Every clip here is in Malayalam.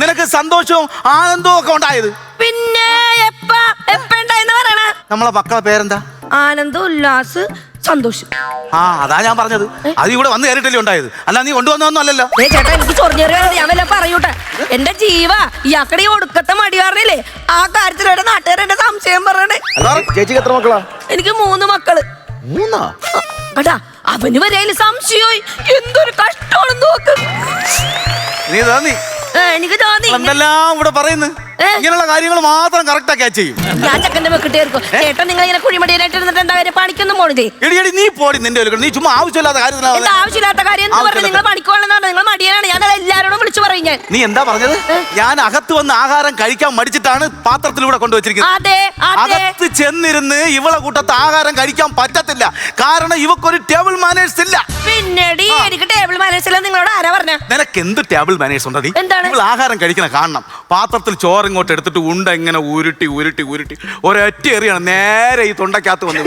നിനക്ക് സന്തോഷവും ആനന്ദവും ഒക്കെ ഉണ്ടായത്? പിന്നെ നമ്മളെ മക്കളെ പേരെന്താ? ആനന്ദ ഉല്ലാസ് സന്തോഷം. ആ അതാ ഞാൻ പറഞ്ഞത്. അത് ഇവിടെ വന്ന് കയറിയിട്ടല്ലേ ഉണ്ടായത്. അല്ല നീ കൊണ്ടുവന്നൊന്നും അല്ലല്ലോ. ഏ ചേട്ടാ എനിക്ക് ചൊറിഞ്ഞേറിയാണ് ഞാൻ വല്ല പറയൂട്ടെ? എന്റെ ജീവ ഇയാക്കടെ ഈ ഒടുക്കത്തെ മടി പറഞ്ഞില്ലേ ആ കാര്യത്തിൽ എന്റെ നാട്ടുകാർ എന്റെ സംശയം പറയണേ. ചേച്ചിക്ക് എത്ര മക്കളാ? എനിക്ക് മൂന്ന് മക്കൾ. മൂന്നാ? അടാ അവന് വരെ സംശയമായി. എന്തൊരു കഷ്ടമാണെന്ന് നോക്ക്. നീ. എനിക്ക് തോന്നി. എന്തെല്ലാം ഇവിടെ പറയുന്നു? ഇങ്ങനെയുള്ള കാര്യങ്ങൾ മാത്രം കറക്റ്റാ ക്യാച്ച് ചെയ്യും. ഞാൻ ചക്കന്റെ വെക്കിട്ടായിരിക്കും ചേട്ടൻ നിങ്ങൾ ഇങ്ങനെ കുഴിമടിയായിട്ട് ഇരുന്നിട്ട് എന്താ കാര്യം? പണിക്കൊന്നും പോണില്ലേ? എടി എടി നീ പോടി നിന്റെ ഒരു നീ ചുമ്മാ ആവശ്യമില്ലാത്ത കാര്യം ആവശ്യമില്ലാത്ത കാര്യം? എന്ന് പറഞ്ഞ്? നിങ്ങൾ ഞാൻ നീ എന്താ പറഞ്ഞത്? ഞാൻ അകത്ത് വന്ന് ആഹാരം കഴിക്കാൻ മടിച്ചിട്ടാണ് പാത്രത്തിലൂടെ കൊണ്ടുവച്ചിരിക്കുന്നത്. അകത്ത് ചെന്നിരുന്ന് ഇവളെ കൂട്ടത്ത് ആഹാരം കഴിക്കാൻ പറ്റത്തില്ല. കാരണം ഇവക്കൊരു ടേബിൾ മാനേഴ്സ് ഇല്ല. പിന്നീട് എനിക്ക് ടേബിൾ മാനേഴ്സിൽ നിങ്ങളോട് ആരാ പറഞ്ഞ? നിനക്ക് എന്ത് ടേബിൾ മാനേഴ്സ് ഉണ്ടോ എന്താണ്? ഇവൾ ആഹാരം കഴിക്കണ കാണണം. പാത്രത്തിൽ ചോറ് ഇങ്ങോട്ട് എടുത്തിട്ട് ഉണ്ട ഇങ്ങനെ ഉരുട്ടി ഉരുട്ടി ഉരുട്ടി. ഒരൊറ്റ എറിയാണ് നേരെ ഈ തൊണ്ടക്കകത്ത് വന്നു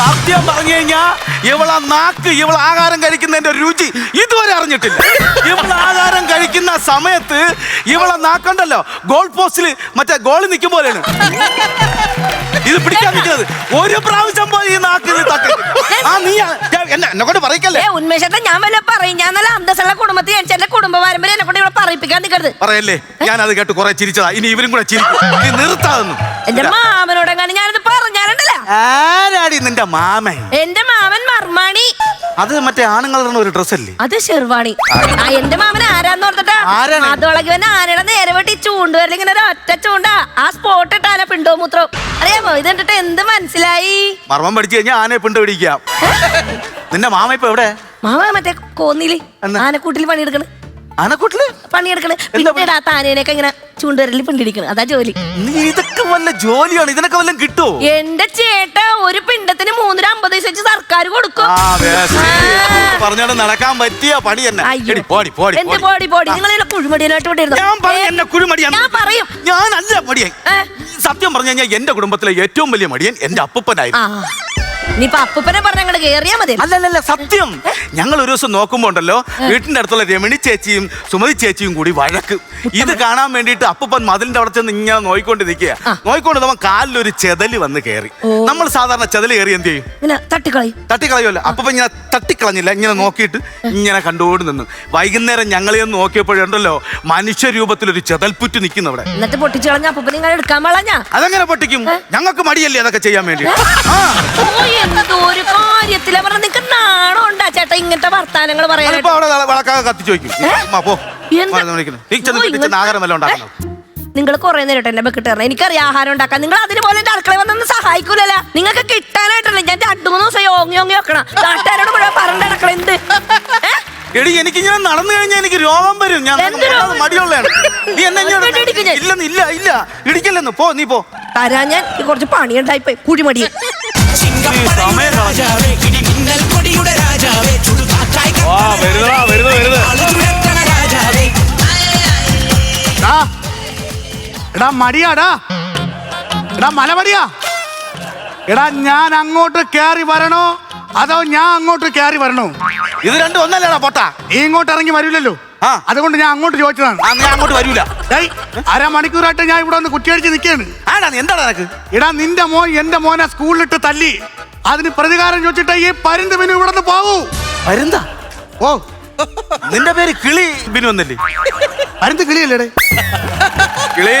സത്യം പറഞ്ഞു കഴിഞ്ഞാ ഇവളെ നാക്ക് ഇവൾ ആഹാരം കഴിക്കുന്നതിന്റെ രുചി ഇതുവരെ അറിഞ്ഞിട്ടില്ല. ഇവൾ ആഹാരം കഴിക്കുന്ന സമയത്ത് ഇവളെ നാക്കണ്ടല്ലോ. ഗോൾ പോസ്റ്റിൽ മറ്റേ ഗോൾ നിൽക്കും പോലെയാണ്. ഇത് പിടിക്കാൻ നിൽക്കുന്നത്. ഒരു പ്രാവശ്യം പോയി ഈ നാക്കിൽ തട്ടി. ആ നീ ആ- എന്നെ എന്നെ കൊണ്ട് പറയിക്കല്ലേ? ഏ ഉന്മേഷത്തെ ഞാൻ വല്ല പറയും. ഞാൻ നല്ല അന്തസ്സുള്ള കുടുംബത്തിൽ ജനിച്ച എന്റെ കുടുംബ പാരമ്പര്യം എന്നെ കൊണ്ട് ഇവിടെ പറയിപ്പിക്കാൻ നിൽക്കരുത്. പറയല്ലേ? ഞാൻ അത് കേട്ട് കുറെ ചിരിച്ചതാ. ഇനി ഇവരും കൂടെ ചിരിക്കും. നീ നിർത്താതെന്നു. എന്റെ മാമനോടെങ്ങാനും ഞാനത് പറഞ്ഞാലുണ്ടല്ലോ. ആരാടി നിന്റെ മാമൻ? എന്റെ മർമാണി അത് മറ്റേ ആണുങ്ങളുടെ ഒരു ഡ്രസ് അല്ലേ അത് ഷെർവാണി. ആ എന്റെ മാമൻ ആരാന്ന് ഓർത്തിട്ടാ? ആരാണ്? അതോളകിവൻ ആനയുടെ നേരെ വെട്ടി ചൂണ്ടുവരൽ ഇങ്ങനെ ഒരു ഒറ്റ ചൂണ്ടാ. ആ സ്പോട്ട് ഇട്ടാല പിണ്ടോ മൂത്രോ. അറിയാമോ? ഇത് കണ്ടിട്ട് എന്ത് മനസ്സിലായി? മർമ്മം പഠിച്ചു കഴിഞ്ഞാൽ ആനയെ പിണ്ട് പിടിക്കാം. നിന്റെ മാമ ഇപ്പൊ എവിടെ? മാമ മറ്റേ കോന്നിൽ എന്നാ? ആനക്കൂട്ടിൽ പണിയെടുക്കണ്. ആനക്കൂട്ടിൽ? പണിയെടുക്കണ്. എന്താ പിന്നീട് താനേനൊക്കെ ഇങ്ങനെ ചൂണ്ടുവരലിൽ പിണ്ടിടിക്കണം അതാ ജോലി. നീ ഇതൊക്കെ വല്ല ജോലിയാണ്? ഇതിനൊക്കെ വല്ലതും കിട്ടുമോ എന്റെ ചേട്ട ഒരു പിണ്ടത്തിന് മൂന്നര അമ്പത് പൈസ വെച്ച് സർക്കാർ കൊടുക്കും. ആ. പറഞ്ഞോണ്ട് നടക്കാൻ പറ്റിയ പണി തന്നെ. അയ്യോ. എടി, പോടി പോടി എന്ത് പോടി. പോടി പോടി? നിങ്ങൾ കുഴിമടിയനായിട്ട് ഇവിടെ ഞാൻ പറഞ്ഞു എന്നെ കുരുമടിയാണ് ഞാൻ പറയും. ഞാനല്ല മടിയൻ. ഏ? സത്യം പറഞ്ഞു കഴിഞ്ഞാൽ എന്റെ കുടുംബത്തിലെ ഏറ്റവും വലിയ മടിയൻ എന്റെ ആ. അപ്പൂപ്പനായിരുന്നു ഇനിയിപ്പൊ അപ്പൂപ്പനെ പറഞ്ഞ അങ്ങോട്ട് കേറിയാ മതി. അല്ലല്ലല്ല സത്യം. ഞങ്ങൾ ഒരു ദിവസം നോക്കുമ്പോ ഉണ്ടല്ലോ വീട്ടിന്റെ അടുത്തുള്ള രമണി ചേച്ചിയും സുമതി ചേച്ചിയും കൂടി വഴക്ക്. ഇത് കാണാൻ വേണ്ടിയിട്ട് അപ്പൂപ്പൻ മതിലിന്റെ അവിടെ ചെന്ന് ഇങ്ങനെ നോയിക്കൊണ്ട് നിൽക്കുക നോയിക്കൊണ്ട് നമ്മൾ ഒരു ചെതൽ വന്ന് കയറി. നമ്മൾ സാധാരണ ചെതൽ കയറി എന്ത് ചെയ്യും? ഇങ്ങനെ തട്ടിക്കളയും. തട്ടിക്കളയുമല്ലോ. അപ്പൊ ഇങ്ങനെ തട്ടിക്കളഞ്ഞില്ല. ഇങ്ങനെ നോക്കിയിട്ട് ഇങ്ങനെ കണ്ടുകൊണ്ട് നിന്നു. വൈകുന്നേരം ഞങ്ങളെ ഒന്ന് നോക്കിയപ്പോഴുണ്ടല്ലോ മനുഷ്യരൂപത്തിൽ ഒരു ചെതൽപ്പുറ്റ് നിൽക്കുന്നു അവിടെ. എന്നിട്ട് പൊട്ടിച്ചു കളഞ്ഞ എടുക്കാൻ വളഞ്ഞാ. അതെങ്ങനെ പൊട്ടിക്കും? ഞങ്ങൾക്ക് മടിയല്ലേ അതൊക്കെ ചെയ്യാൻ വേണ്ടി? ഒരു കാര്യത്തില പറഞ്ഞ നിനക്ക് നാണം ഉണ്ടാ ചേട്ടാ. ഇങ്ങനത്തെ വർത്താനങ്ങൾ പറയാം അവിടെ വളക്കാതെ കത്തിച്ചു വയ്ക്കും. അമ്മ, നിങ്ങൾ കുറെ നേരിട്ട് എന്നെ ബെക്കിട്ട് തരണം എനിക്കറിയാം ആഹാരം ഉണ്ടാക്കാൻ. നിങ്ങൾ അതിന് പോലെ എന്റെ അടുക്കള വന്നൊന്നും സഹായിക്കൂലല്ല. നിങ്ങൾക്ക് കിട്ടാനായിട്ടല്ലേ? ഞാൻ രണ്ടു മൂന്ന് ദിവസം ഓങ്ങി ഓങ്ങി വെക്കണം. നാട്ടുകാരോട് മുഴുവൻ പറഞ്ഞ അടുക്കള എന്ത്? എടി എനിക്ക് ഇങ്ങനെ നടന്നു കഴിഞ്ഞാൽ എനിക്ക് രോഗം വരും. ഞാൻ മടിയുള്ളതാണ്. നീ എന്നെ ഇല്ലെന്ന് ഇല്ല ഇല്ല ഇടിക്കല്ലെന്ന്. പോ നീ പോ. തരാ ഞാൻ. കുറച്ച് പണിയുണ്ടായി പോയി. ആ വരുന്നതാ വരുന്നത് വരുന്നത്. എടാ മടിയാടാ. എടാ മലമടിയാ. എടാ ഞാൻ അങ്ങോട്ട് കയറി വരണോ? അതോ ഞാൻ അങ്ങോട്ട് കയറി വരണോ? ഇത് രണ്ടും ഒന്നല്ലേടാ പൊട്ടാ. നീ ഇങ്ങോട്ട് ഇറങ്ങി വരില്ലല്ലോ ആ. അതുകൊണ്ട് ഞാൻ അങ്ങോട്ട് ചോദിച്ചതാണ്. ആ നീ അങ്ങോട്ട് വരൂല. അരമണിക്കൂറായിട്ട് ഞാൻ ഇവിടെ വന്ന് കുറ്റിയടിച്ച് നിൽക്കുകയാണ് ആടാ നീ എന്താടാ നിനക്ക്? എടാ നിന്റെ മോൻ എന്റെ മോനെ സ്കൂളിലിട്ട് തല്ലി. അതിന് പ്രതികാരം ചോദിച്ചിട്ട് ഈ പരുന്ത് ബിനു ഇവിടെ നിന്ന് പോകൂ. വരുന്ന ഓ. നിന്റെ പേര് കിളി ബിനു എന്നല്ലേ? പരുന്ത് കിളിയല്ലേടേ? കിളി.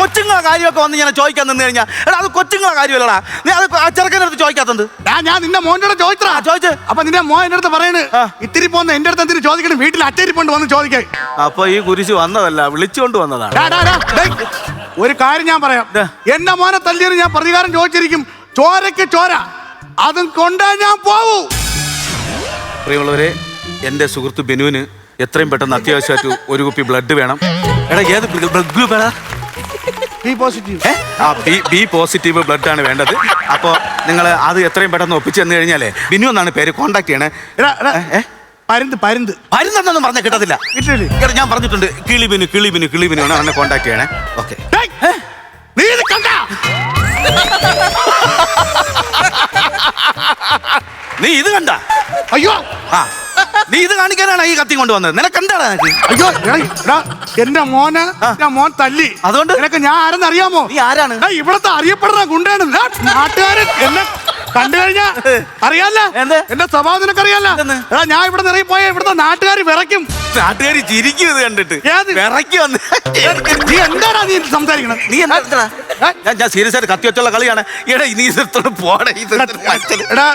കൊച്ചുങ്ങളെ കാര്യമൊക്കെ വന്ന് ഞാൻ ചോദിക്കാൻ നിന്ന് കഴിഞ്ഞാ എടാ അത് കൊച്ചുങ്ങളെ കാര്യമല്ലടാ. നീ അത് ആ അടുത്ത് ചോദിക്കാത്തത് ഞാൻ ഞാൻ നിന്റെ മോന്റെ അടുത്ത് ചോദിച്ചാ ചോദിച്ചു. അപ്പൊ നിന്റെ മോൻ എന്റെ അടുത്ത് പറയണ് ഇത്തിരി പോന്ന എന്റെ അടുത്ത് എന്തിനു ചോദിക്കണം? വീട്ടിൽ അച്ചേരിപ്പോണ്ട് വന്ന് ചോദിക്കേ അപ്പൊ ഈ കുരിശ് വന്നതല്ല വിളിച്ചുകൊണ്ട് വന്നതാണ്. ഡാ, ഡാ, ഡാ, ഒരു കാര്യം ഞാൻ പറയാം. എന്റെ മോനെ തല്ലിയത് ഞാൻ പ്രതികാരം ചോദിച്ചിരിക്കും. ചോരയ്ക്ക് ചോര. അതും കൊണ്ടേ ഞാൻ പോവൂ. പ്രിയമുള്ളവരെ എന്റെ സുഹൃത്ത് ബിനുവിന് എത്രയും പെട്ടെന്ന് അത്യാവശ്യമായിട്ട് ഒരു കുപ്പി ബ്ലഡ് വേണം. എടാ ഏത് ബ്ലഡ് ഗ്രൂപ്പ് ഏടാ ബി പോസിറ്റീവ്. ഏ? ആ ബി ബി പോസിറ്റീവ് ബ്ലഡ് ആണ് വേണ്ടത്. അപ്പോൾ നിങ്ങൾ അത് എത്രയും പെട്ടെന്ന് ഒപ്പിച്ചു തന്നു കഴിഞ്ഞാലേ ബിനു എന്നാണ് പേര് കോണ്ടാക്ട് ചെയ്യണേ. എടാ, എടാ? പരുന്ത് പരുന്ത്. മരുന്നെന്നൊന്നും പറഞ്ഞ കിട്ടത്തില്ല. കിട്ടില്ലേ എടാ, ഞാൻ പറഞ്ഞിട്ടുണ്ട് കിളി ബിനു കിളി ബിനു കിളി ബിനു ആണ് അവനെ കോൺടാക്ട് ചെയ്യണേ. ഓക്കെ. ഡേയ്, നീ ഇത് കണ്ട? നീ ഇത് കണ്ട? അയ്യോ! ആ. നീ ഇത് കാണിക്കാനാണ് ഈ കത്തി കൊണ്ടുവന്നത്. നിനക്ക് എന്താണ് അയ്യോ എടാ, എടാ, എന്റെ മോന് എന്റെ മോൻ തല്ലി. അതുകൊണ്ട്? നിനക്ക് ഞാൻ ആരെന്ന് അറിയാമോ? നീ ആരാണ്? ഇവിടത്തെ അറിയപ്പെടുന്ന ഗുണ്ടയാണ്. നാട്ടുകാരൻ. എന്നെ കണ്ടു കഴിഞ്ഞാ അറിയാല്ല? എന്ത്? എന്റെ സ്വഭാവം നിനക്ക് അറിയാല്ല എടാ ഞാൻ ഇവിടെ നിറയെ പോയ ഇവിടുത്തെ നാട്ടുകാർ വിറയ്ക്കും. നാട്ടുകാർ ചിരിക്കും ഇത് കണ്ടിട്ട് നീ എന്താണ് നീ സംസാരിക്കണം? നീ എന്താ? ഞാൻ സീരിയസ് ആയിട്ട് കത്തി വെച്ചുള്ള കളിയാണ്. എടാ നീ പോടെ ഇത് എടാ